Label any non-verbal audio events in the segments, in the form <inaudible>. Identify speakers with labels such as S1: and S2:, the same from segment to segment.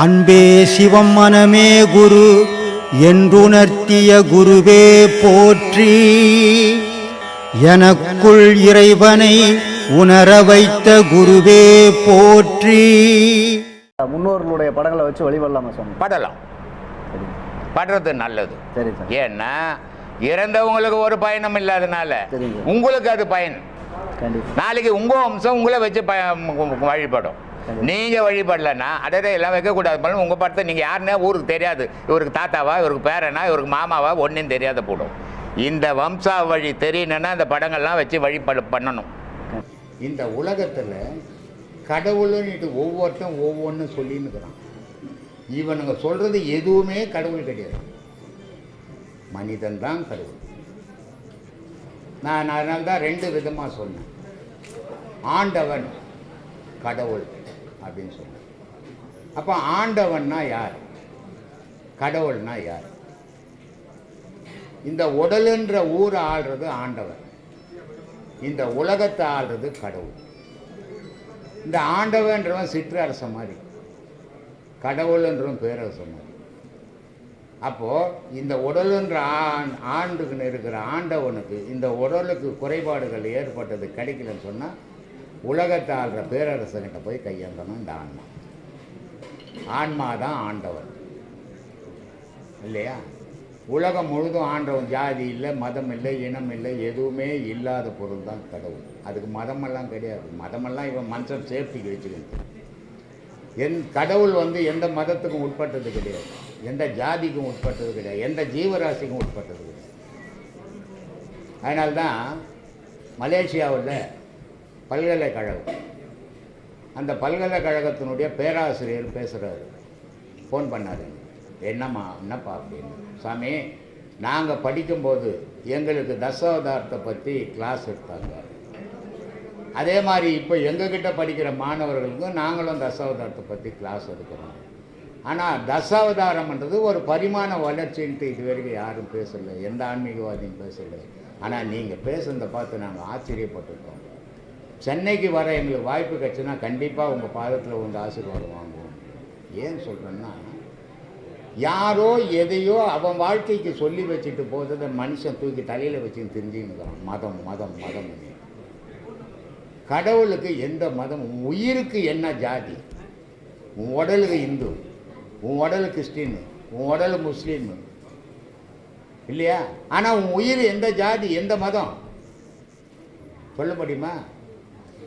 S1: அன்பே சிவம் மனமே குரு என்றுணர்த்திய குருவே போற்றி. எனக்குள் இறைவனை உணர வைத்த குருவே போற்றி.
S2: முன்னோர்களுடைய படங்களை வச்சு வழிபடலாமா சுவாமி?
S3: படலாம். படுறது நல்லது.
S2: சரி சார்.
S3: ஏன்னா இறந்தவங்களுக்கு ஒரு பயணம் இல்லாதனால. உங்களுக்கு அது பயன். நாளைக்கு உங்க வம்சம் உங்களை வச்சு ப வழிபடும்.
S2: கண்டிப்பா.
S3: நீங்க வழிபடலன்னா அடடே எல்லாம் வைக்கக்கூடாது. பண்ணு உங்க படத்தை நீங்க யாருன்னே ஊருக்கு தெரியாது. இவருக்கு தாத்தாவா இவருக்கு பேரனா இவருக்கு மாமாவா ஒன்றும் தெரியாத போடும். இந்த வம்சா வழி தெரியணும்னா இந்த படங்கள்லாம் வச்சு வழிபட பண்ணணும். இந்த உலகத்தில் கடவுள்னுட்டு ஒவ்வொருத்தன் ஒவ்வொன்றும் சொல்லின்னுக்கிறான். இவனுங்க சொல்றது எதுவுமே கடவுள் கிடையாது. மனிதன் தான் கடவுள். நான் அதனால தான் ரெண்டு விதமாக சொன்னேன். ஆண்டவன் கடவுள். அப்படின்னு சொன்னேன் அப்போ ஆண்டவன்னா யார்? கடவுள்னா யார்? இந்த உடலுன்ற ஊரை ஆள்றது ஆண்டவர். இந்த உலகத்தை ஆள்றது கடவுள். இந்த ஆண்டவன்றவன் சிற்றரசன் மாதிரி கடவுள்ன்றவன் பேரரச மாதிரி. அப்போது இந்த உடலுன்ற ஆண் ஆண்டுக்குன்னு இருக்கிற ஆண்டவனுக்கு இந்த உடலுக்கு குறைபாடுகள் ஏற்பட்டது கிடைக்கலன்னு சொன்னால் உலகத்தை ஆள்ற பேரரசன்கிட்ட போய் கையேந்தணும் இந்த ஆன்மா. ஆன்மா தான் ஆண்டவன் இல்லையா? உலகம் முழுதும் ஆண்டவன் ஜாதி இல்லை மதம் இல்லை இனம் இல்லை எதுவுமே இல்லாத பொருள் தான் கடவுள். அதுக்கு மதமெல்லாம் கிடையாது. மதமெல்லாம் இவன் மனுஷன் சேஃப்டிக்கு வச்சுக்கிட்டு. என் கடவுள் வந்து எந்த மதத்துக்கும் உட்பட்டது கிடையாது. எந்த ஜாதிக்கும் உட்பட்டது கிடையாது. எந்த ஜீவராசிக்கும் உட்பட்டது கிடையாது. அதனால்தான் மலேசியாவில் பல்கலைக்கழகம். அந்த பல்கலைக்கழகத்தினுடைய பேராசிரியர் பேசுகிறாரு ஃபோன் பண்ணார். என்னம்மா என்னப்பா அப்படின்னு. சாமி நாங்கள் படிக்கும்போது எங்களுக்கு தசாவதாரத்தை பற்றி கிளாஸ் எடுத்தாங்க. அதே மாதிரி இப்போ எங்ககிட்ட படிக்கிற மாணவர்களுக்கும் நாங்களும் தசாவதாரத்தை பற்றி கிளாஸ் எடுக்கிறோம். ஆனால் தசாவதாரம்ன்றது ஒரு பரிமாண வளர்ச்சின்ட்டு இது வரைக்கும் யாரும் பேசலை. எந்த ஆன்மீகவாதியும் பேசலை. ஆனால் நீங்கள் பேசுனதை பார்த்து நாங்கள் ஆச்சரியப்பட்டுருக்கோம். சென்னைக்கு வர எங்களுக்கு வாய்ப்பு கிடச்சுன்னா கண்டிப்பாக உங்கள் பாதத்தில் வந்து ஆசீர்வாதம் வாங்குவோம். ஏன் சொல்கிறேன்னா யாரோ எதையோ அவன் வாழ்க்கைக்கு சொல்லி வச்சுட்டு போகிறத மனுஷன் தூக்கி தலையில் வச்சுன்னு தெரிஞ்சுக்கிறான் மதம் மதம் மதம் கடவுளுக்கு எந்த மதம் உன் உயிருக்கு என்ன ஜாதி? உன் உடலுக்கு இந்து உன் உடல் கிறிஸ்டின் உன் உடல் முஸ்லீம். இல்லையா? ஆனால் உன் உயிர் எந்த ஜாதி எந்த மதம்? சொல்ல முடியுமா?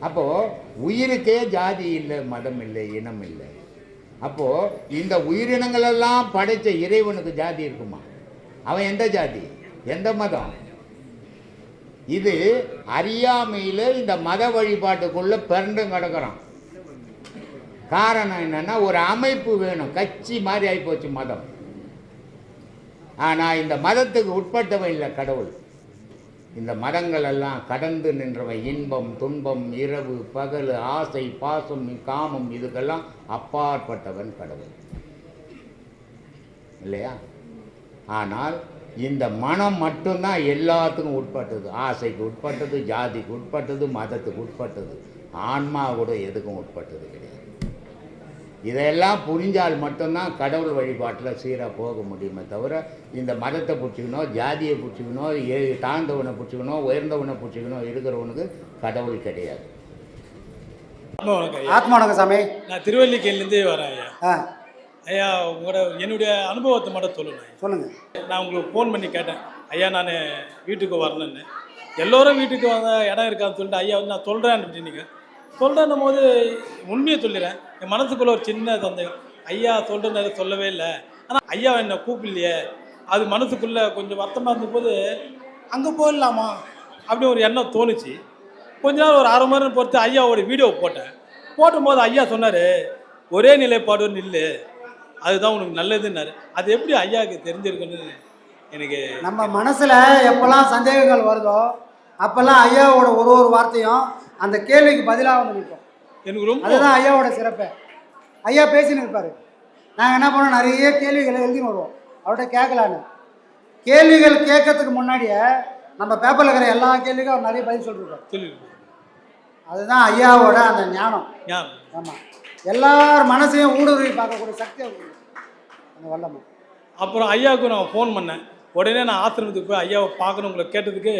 S3: அப்போது உயிருக்கே ஜாதி இல்லை மதம் இல்லை இனம் இல்லை. அப்போது இந்த உயிரினங்களெல்லாம் படைத்த இறைவனுக்கு ஜாதி இருக்குமா? அவன் எந்த ஜாதி? எந்த மதம்? இது அறியாமையில் இந்த மத வழிபாட்டுக்குள்ளே பிறண்டும் கிடக்குறான். காரணம் என்னென்னா ஒரு அமைப்பு வேணும். கட்சி மாதிரி ஆகிப்போச்சு மதம். ஆனால் இந்த மதத்துக்கு உட்பட்டவன் இல்லை கடவுள். இந்த மதங்கள் எல்லாம் கடந்து நின்றவன் இன்பம் துன்பம் இரவு பகல் ஆசை பாசம் காமம் இதுக்கெல்லாம் அப்பாற்பட்டவன் கடவுள். இல்லையா? ஆனால் இந்த மனம் மட்டும்தான் எல்லாத்துக்கும் உட்பட்டது. ஆசைக்கு உட்பட்டது ஜாதிக்கு உட்பட்டது மதத்துக்கு உட்பட்டது. ஆன்மா கூட எதுக்கும் உட்பட்டது கிடையாது. இதையெல்லாம் புரிஞ்சால் மட்டும்தான் கடவுள் வழிபாட்டில் சீராக போக முடியுமே தவிர இந்த மதத்தை பிடிச்சிக்கணும் ஜாதியை பிடிச்சிக்கணும் ஏ தாழ்ந்தவனை பிடிச்சிக்கணும் உயர்ந்தவனை பிடிச்சிக்கணும் இருக்கிறவனுக்கு கடவுள் கிடையாது.
S4: ஆத்மா வணக்கம்
S5: சாமி.
S4: நான் திருவல்லிக்கேணிலேருந்து வரேன் ஐயா.
S5: ஆ.
S4: ஐயா உங்களோட என்னுடைய அனுபவத்தை மட்டும் சொல்லணும் ஐயா.
S5: சொல்லுங்க.
S4: நான் உங்களுக்கு ஃபோன் பண்ணி கேட்டேன். ஐயா நான் வீட்டுக்கு வரணுன்னு எல்லோரும் வீட்டுக்கு வந்த இடம் இருக்கான்னு சொல்லிட்டு ஐயா வந்து நான் சொல்கிறேன் அப்படின்னீங்க. சொல்கிறேன்னும் போது உண்மையை சொல்லிடுறேன். என் மனசுக்குள்ள ஒரு சின்ன சந்தேகம். ஐயா சொல்கிறேன்னு சொல்லவே இல்லை. ஆனால் ஐயா என்னை கூப்பிடலையே. அது மனசுக்குள்ளே கொஞ்சம் வருத்தமாக இருந்தபோது அங்கே போயிடலாமா? அப்படி ஒரு எண்ணம் தோணுச்சு. கொஞ்ச நாள் ஒரு அரை மணி நேரம் பொறுத்து ஐயாவோட வீடியோ போட்டேன். போட்டும்போது ஐயா சொன்னார் ஒரே நிலைப்பாடு நில்லு. அதுதான் உனக்கு நல்லதுன்னாரு. அது எப்படி ஐயாவுக்கு தெரிஞ்சிருக்குன்னு எனக்கு
S5: நம்ம மனசில் எப்போல்லாம் சந்தேகங்கள் வருதோ அப்போல்லாம் ஐயாவோட ஒரு ஒரு வார்த்தையும் அந்த கேள்விக்கு பதிலாக வந்து நிற்போம்.
S4: எனக்கு ரொம்ப
S5: அதுதான் ஐயாவோட சிறப்பு. ஐயா பேசின்னு இருப்பாரு. நாங்கள் என்ன பண்ணோம்? நிறைய கேள்விகளை எழுதி வருவோம். அவர்கிட்ட கேட்கலான்னு. கேள்விகள் கேட்கறதுக்கு முன்னாடியே நம்ம பேப்பரில் இருக்கிற எல்லா கேள்விக்கும் அவர் நிறைய பதில் சொல்லியிருக்காரு
S4: சொல்லிருக்கு
S5: அதுதான் ஐயாவோட அந்த ஞானம். ஆமாம் எல்லார் மனசையும் ஊடுருவி பார்க்கக்கூடிய சக்தி. அந்த வல்லமை.
S4: அப்புறம் ஐயாவுக்கு நான் ஃபோன் பண்ணேன். உடனே நான் ஆசிரமத்துக்கு போய் ஐயாவை பார்க்கணும் உங்களை கேட்டதுக்கு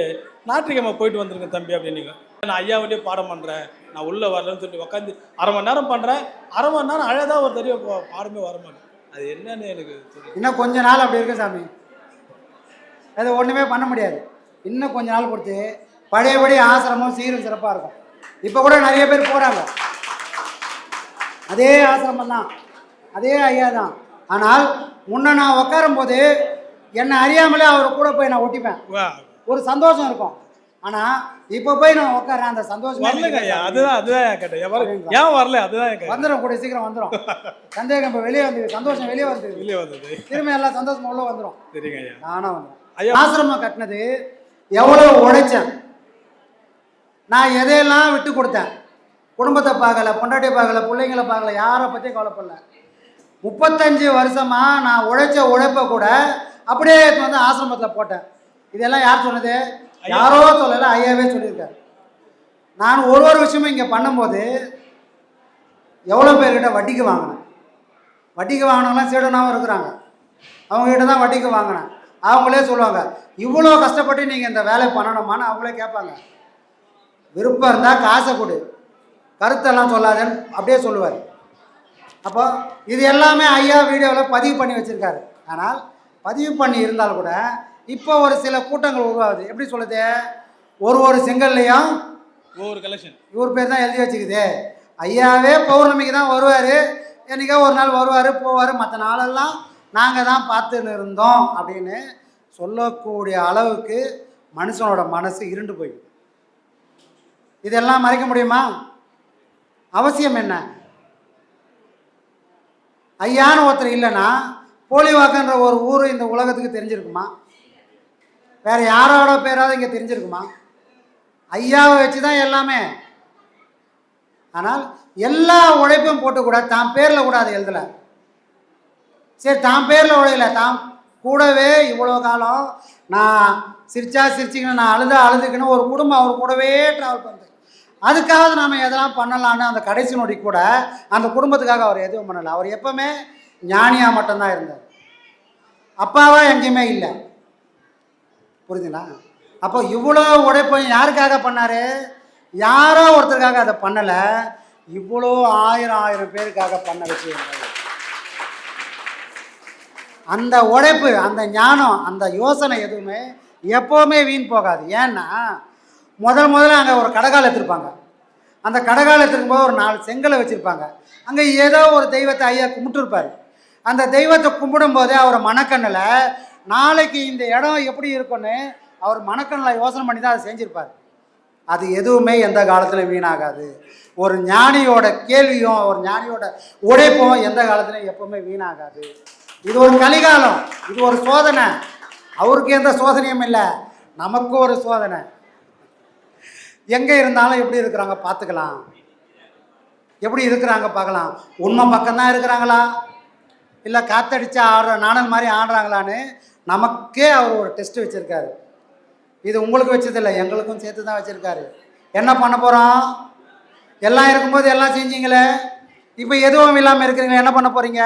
S4: ஞாயிற்றுக்கிழமை போயிட்டு வந்துருங்க தம்பி அப்படின்னீங்க நான் ஐயாவிலே பாடம் பண்ணுறேன் நான் உள்ளே வரலன்னு சொல்லி உட்காந்து அரை மணி நேரம் பண்ணுறேன் அரை மணி நேரம் அழகாக ஒரு தடவை பாடமே வர மாட்டேன் அது என்னன்னு எனக்கு
S5: இன்னும் கொஞ்ச நாள் அப்படி இருக்கு சாமி. அது ஒன்றுமே பண்ண முடியாது. இன்னும் கொஞ்ச நாள் கொடுத்து பழையபடி ஆசிரமம் சீரும் சிறப்பாக இருக்கும். இப்போ கூட நிறைய பேர் போகிறாங்க அதே ஆசிரமம் தான். அதே ஐயா தான். ஆனால் முன்ன நான் உட்காரும் போது என்னை அறியாமலே அவர் கூட போய் நான் ஒட்டிப்பேன். ஒரு சந்தோஷம் இருக்கும். ஆனால் இப்போ போய் நான் உட்காரேன் அந்த சந்தோஷம்
S4: வரலங்க ஐயா அதுதான் அதுதான் ஏன் கேட்டேன் ஏன் வரல? அதுதான்
S5: வந்துடும் கூட சீக்கிரம் வந்துடும் <laughs> சந்தேகம் இப்போ வெளியே வந்து சந்தோஷம் வெளியே வந்து
S4: வெளியே வந்தது.
S5: திரும்ப எல்லாம் சந்தோஷம் உள்ள வந்துடும்
S4: சரிங்க ஐயா.
S5: நானா வந்தேன்
S4: ஐயா.
S5: ஆசிரமம் கட்டினது எவ்வளோ உழைச்சேன் நான் எதையெல்லாம் விட்டு கொடுத்தேன்? குடும்பத்தை பார்க்கல பொண்டாட்டி பார்க்கல பிள்ளைங்களை பார்க்கல யாரை பற்றியும் கவலைப்படல. முப்பத்தஞ்சு வருஷமா நான் உழைச்ச உழைப்பை கூட அப்படியே வந்து ஆசிரமத்தில் போட்டேன். இதெல்லாம் யார் சொன்னது? யாரோ சொல்லலை ஐயாவே சொல்லியிருக்காரு. நான் ஒரு ஒரு விஷயமும் இங்கே பண்ணும்போது எவ்வளோ பேர்கிட்ட வட்டிக்கு வாங்கினேன். வட்டிக்கு வாங்கினவங்களாம் சீடனாகவும் இருக்கிறாங்க. அவங்ககிட்ட தான் வட்டிக்கு வாங்கினேன். அவங்களே சொல்லுவாங்க இவ்வளோ கஷ்டப்பட்டு நீங்கள் இந்த வேலை பண்ணணுமான்னு அவங்களே கேட்பாங்க. விருப்பம் இருந்தால் காசை கொடு. கருத்தெல்லாம் சொல்லாதேன்னு அப்படியே சொல்லுவார். அப்போ இது எல்லாமே ஐயா வீடியோவில் பதிவு பண்ணி வச்சுருக்காரு. ஆனால் பதிவு பண்ணி இருந்தால் கூட இப்போ ஒரு சில கூட்டங்கள் உருவாகுது. எப்படி சொல்லுது ஒரு ஒரு செங்கல்லையும்
S4: ஒவ்வொரு கலெக்ஷன்
S5: இவர் பேர் தான் எழுதி வச்சுக்குது. ஐயாவே பௌர்ணமிக்கு தான் வருவார். என்னைக்கோ ஒரு நாள் வருவார் போவார். மற்ற நாளெல்லாம் நாங்கள் தான் பார்த்துன்னு இருந்தோம் அப்படின்னு சொல்லக்கூடிய அளவுக்கு மனுஷனோட மனசு இருண்டு போய் இதெல்லாம் மறைக்க முடியுமா? அவசியம் என்ன? ஐயான்னு ஒருத்தர் இல்லைன்னா போலிவாக்கன்ற ஒரு ஊர் இந்த உலகத்துக்கு தெரிஞ்சிருக்குமா? வேறு யாரோட பேராவது இங்கே தெரிஞ்சிருக்குமா? ஐயாவை வச்சு தான் எல்லாமே. ஆனால் எல்லா உழைப்பும் போட்டு கூட தான் பேரில் கூட அதை எழுதலை. சரி தான் பேரில் உழையல. தான் கூடவே இவ்வளோ காலம் நான் சிரிச்சா சிரிச்சிக்கணும் நான் அழுத அழுதுக்கணும் ஒரு குடும்பம் அவர் கூடவே ட்ராவல் பண்ணுறேன் அதுக்காக நாம் எதெல்லாம் பண்ணலான்னு அந்த கடைசி நொடி கூட அந்த குடும்பத்துக்காக அவர் எதுவும் பண்ணலை. அவர் எப்பவுமே ஞானியாக மட்டும்தான் இருந்தார். அப்பாவா எங்கேயுமே இல்லை. புரியுதுங்களா அப்போ இவ்வளோ உழைப்பையும் யாருக்காக பண்ணார்? யாரோ ஒருத்தருக்காக அதை பண்ணலை. இவ்வளோ ஆயிரம் ஆயிரம் பேருக்காக பண்ண விஷயங்கள் அந்த உழைப்பு அந்த ஞானம் அந்த யோசனை எதுவுமே எப்போவுமே வீண் போகாது. ஏன்னா முதல் முதல்ல அங்கே ஒரு கடகால் எடுத்திருப்பாங்க. அந்த கடகால் எடுத்துக்கும் போது ஒரு நாலு செங்கலை வச்சுருப்பாங்க. அங்கே ஏதோ ஒரு தெய்வத்தை ஐயா கும்பிட்டுருப்பார். அந்த தெய்வத்தை கும்பிடும்போது அவர் மனக்கண்ணில் நாளைக்கு இந்த இடம் எப்படி இருக்கும்னு அவர் மனக்கண்ணில் யோசனை பண்ணி தான் அதை செஞ்சுருப்பார். அது எதுவுமே எந்த காலத்திலும் வீணாகாது. ஒரு ஞானியோட கேள்வியும் ஒரு ஞானியோட உழைப்பும் எந்த காலத்துலையும் எப்பவுமே வீணாகாது. இது ஒரு கலிகாலம். இது ஒரு சோதனை. அவருக்கு எந்த சோதனையும் இல்லை. நமக்கு ஒரு சோதனை. எங்கே இருந்தாலும் எப்படி இருக்கிறாங்க பார்த்துக்கலாம். எப்படி இருக்கிறாங்க பார்க்கலாம். உண்மை பக்கம்தான் இருக்கிறாங்களா? இல்லை காத்தடிச்சு ஆடுற நாணல் மாதிரி ஆடுறாங்களான்னு நமக்கே அவர் ஒரு டெஸ்ட் வச்சுருக்காரு. இது உங்களுக்கு வச்சதில்லை எங்களுக்கும் சேர்த்து தான் வச்சுருக்காரு. என்ன பண்ண போகிறோம் எல்லாம் இருக்கும்போது எல்லாம் செஞ்சீங்களே? இப்போ எதுவும் இல்லாமல் இருக்கிறீங்க என்ன பண்ண போகிறீங்க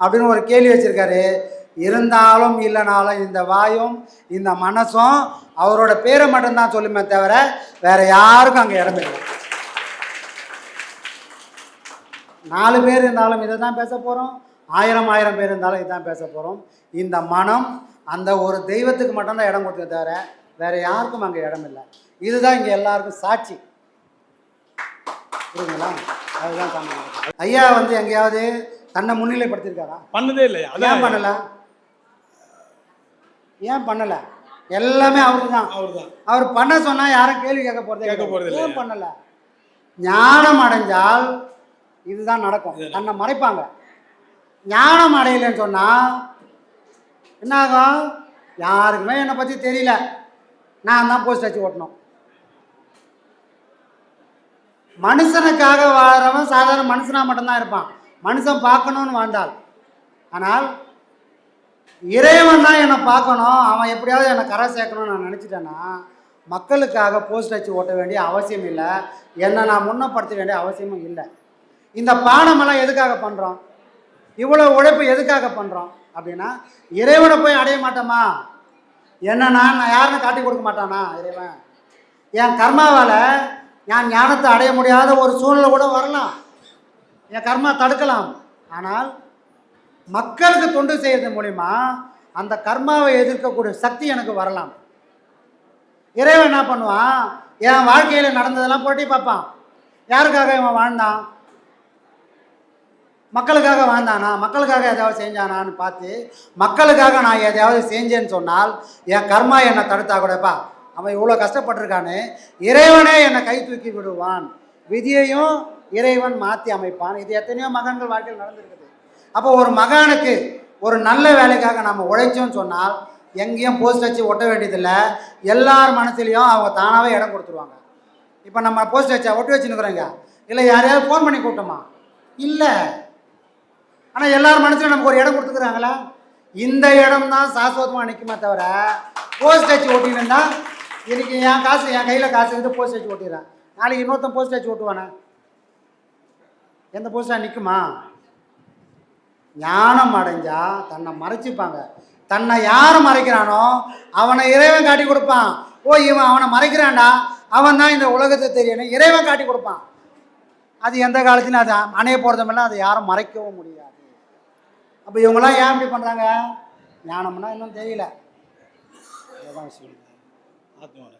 S5: அப்படின்னு ஒரு கேள்வி வச்சுருக்காரு. இருந்தாலும் இல்லைனாலும் இந்த வாயும் இந்த மனசும் அவரோட பேரை மட்டும்தான் சொல்லுமே தவிர வேற யாருக்கும் அங்கே இடம் இல்லை. நாலு பேர் இருந்தாலும் இதை தான் பேச போகிறோம் ஆயிரம் ஆயிரம் பேர் இருந்தாலும் இதான் பேச போகிறோம் இந்த மனம் அந்த ஒரு தெய்வத்துக்கு மட்டும்தான் இடம் கொடுத்தே தவிர வேற யாருக்கும் அங்கே இடம் இல்லை. இதுதான் இங்கே எல்லாருக்கும் சாட்சி. புரியுதுங்களா? அதுதான் சாமி ஐயா வந்து எங்கேயாவது தன்னை முன்னிலைப்படுத்தியிருக்காரா?
S4: பண்ணதே இல்லையா
S5: ஏன்
S4: அதான்
S5: பண்ணல? ஏன் பண்ணல? எல்லாமே அவருக்கு தான்
S4: அவர் தான்
S5: அவர் பண்ண சொன்னா யாரும் கேள்வி கேட்க போறதே
S4: கேட்க. போறது
S5: ஏன் பண்ணல? ஞானம் அடைஞ்சால் இதுதான் நடக்கும். தன்னை மறைப்பாங்க. ஞானம் அடையலைன்னு சொன்னால் என்ன ஆகும் யாருக்குமே என்னை பற்றி தெரியல. நான் தான் போஸ்ட் வச்சு ஓட்டணும். மனுஷனுக்காக வாழ்றவன் சாதாரண மனுஷனாக மட்டும்தான் இருப்பான். மனுஷன் பார்க்கணும்னு வாழ்ந்தாள் ஆனால் இறைவன் தான் என்னை பார்க்கணும். அவன் எப்படியாவது என்னை கரை சேர்க்கணும்னு நான் நினச்சிட்டேன்னா மக்களுக்காக போஸ்ட் வச்சு ஓட்ட வேண்டிய அவசியம் இல்லை. என்னை நான் முன்னப்படுத்த வேண்டிய அவசியமும் இல்லை. இந்த பாடமெல்லாம் எதுக்காக பண்ணுறோம் இவ்வளோ உழைப்பு எதுக்காக பண்ணுறோம் அப்படின்னா இறைவனை போய் அடைய மாட்டோமா? என்ன நான் நான் யாருன்னு காட்டி கொடுக்க மாட்டானா இறைவன்? என் கர்மாவால் நான் ஞானத்தை அடைய முடியாத ஒரு சூழ்நிலை கூட வரலாம். என் கர்மா தடுக்கலாம். ஆனால் மக்களுக்கு தொண்டு செய்கிறது மூலிமா அந்த கர்மாவை எதிர்க்கக்கூடிய சக்தி எனக்கு வரலாம். இறைவன் என்ன பண்ணுவான்? என் வாழ்க்கையில் நடந்ததெல்லாம் போட்டி பார்ப்பான். யாருக்காக இவன் வாழ்ந்தான்? மக்களுக்காக வாழ்ந்தானா? மக்களுக்காக ஏதாவது செஞ்சானான்னு பார்த்து மக்களுக்காக நான் எதையாவது செஞ்சேன்னு சொன்னால் என் கர்மா என்னை தடுத்தா கூடப்பா அவன் இவ்வளோ கஷ்டப்பட்டிருக்கான்னு இறைவனே என்னை கை தூக்கி விடுவான். விதியையும் இறைவன் மாற்றி அமைப்பான். இது எத்தனையோ மகன்கள் வாழ்க்கையில் நடந்திருக்குது. அப்போ ஒரு மகானுக்கு ஒரு நல்ல வேலைக்காக நம்ம உழைச்சோம்னு சொன்னால் எங்கேயும் போஸ்ட் வச்சு ஒட்ட வேண்டியதில்லை. எல்லார் மனசுலேயும் அவங்க தானாகவே இடம் கொடுத்துருவாங்க. இப்போ நம்ம போஸ்ட் வச்சா ஒட்டி வச்சுன்னுக்குறோங்க இல்லை யாரையாவது ஃபோன் பண்ணி கூப்பிட்டோமா? இல்லை. ஆனால் எல்லார் மனசுலையும் நமக்கு ஒரு இடம் கொடுத்துக்கிறாங்களா? இந்த இடம் தான் சாஸ்வதமாக நிற்குமே தவிர போஸ்ட் அச்சு ஓட்டினா இன்றைக்கி என் காசு என் கையில் காசு இருந்து போஸ்ட் அச்சு ஓட்டிடுறேன். நாளைக்கு இன்னொருத்தன் போஸ்ட் அச்சு ஓட்டுவானே? எந்த போஸ்டாக நிற்குமா ஞானம் அடைஞ்சா தன்னை மறைச்சிப்பாங்க. தன்னை யார் மறைக்கிறானோ அவனை இறைவன் காட்டி கொடுப்பான். ஓ இவன் அவனை மறைக்கிறான்டா. அவன் தான் இந்த உலகத்தை தெரியணும் இறைவன் காட்டி கொடுப்பான். அது எந்த காலத்துலையும் அது அணைய போகிறதுமெல்லாம் அதை யாரும் மறைக்கவும் முடியாது. அப்போ இவங்கெல்லாம் ஏன் இப்படி பண்ணுறாங்க ஞானம்னா இன்னும் தெரியல. அதுதான்
S4: ஆத்மாவில்